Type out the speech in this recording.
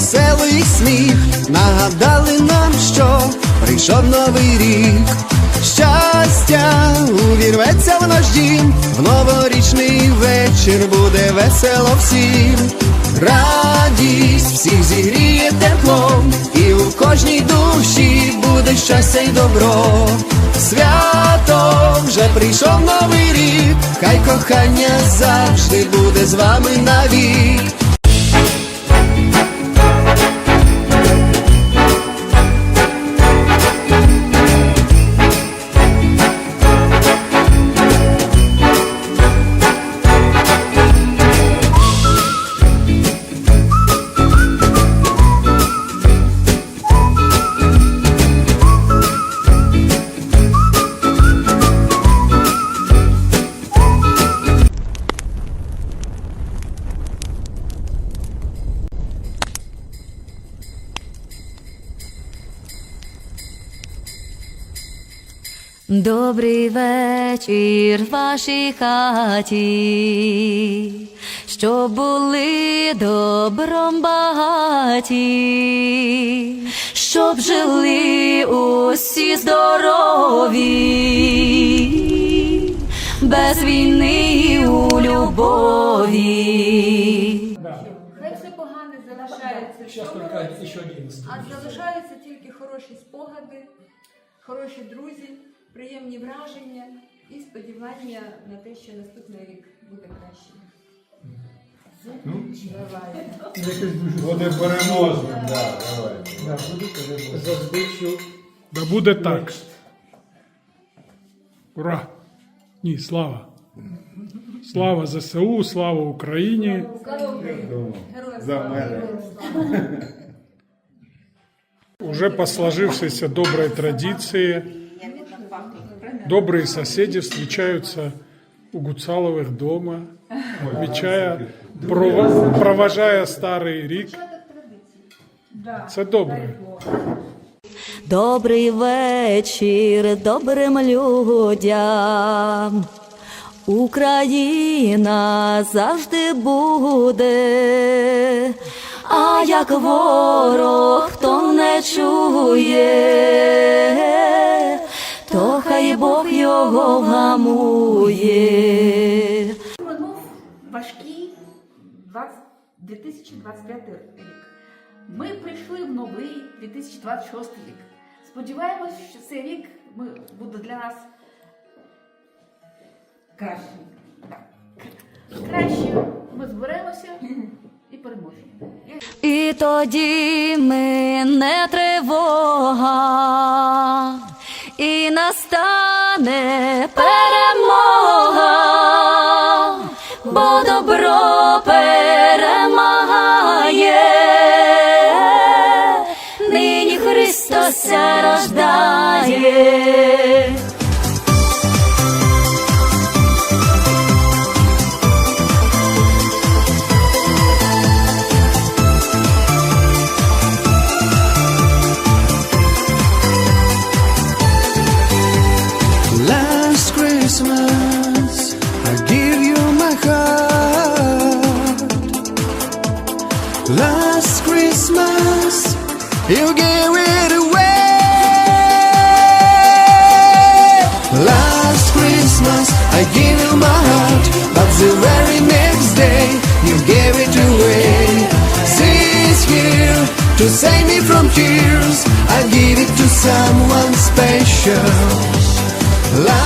веселий сміх, нагадали нам, що прийшов новий рік. Щастя увірветься в наш дім, в новорічний вечір буде весело всім. Радість всіх зігріє теплом, і у кожній душі буде щастя й добро. Свято вже прийшов новий рік, хай кохання завжди буде з вами навік. Добрий вечір вашій хаті, щоб були добром багаті, щоб жили усі здорові, без війни у любові. Хай все погане залишається, а залишаються тільки хороші спогади, хороші друзі, приємні враження і сподівання на те, що наступний рік буде краще. Давай. Буде переможним, да, давай. Да буде так. Ура! Ні, слава! Слава ЗСУ, слава Україні! Слава Україні! Героям За слава! мене. Героям слава! Уже по сложившейся доброй традиции добрые соседи встречаются у Гуцаловых дома, отмечая, пров- провожая старий рік. Це добре. Добрий вечір добрим людям. Україна завжди буде, а як ворог хто не чує, то Бог його вгамує. Минув важкий 2025 рік. Ми прийшли в новий 2026 рік. Сподіваємось, що цей рік буде для нас кращим. Краще ми зберемося і переможемо. І тоді ми не тривога, перемога, бо добро перемагає, нині Христос рождає. Last Christmas, you gave it away. Last Christmas, I gave you my heart, but the very next day, you gave it away. This year, to save me from tears, I give it to someone special. Last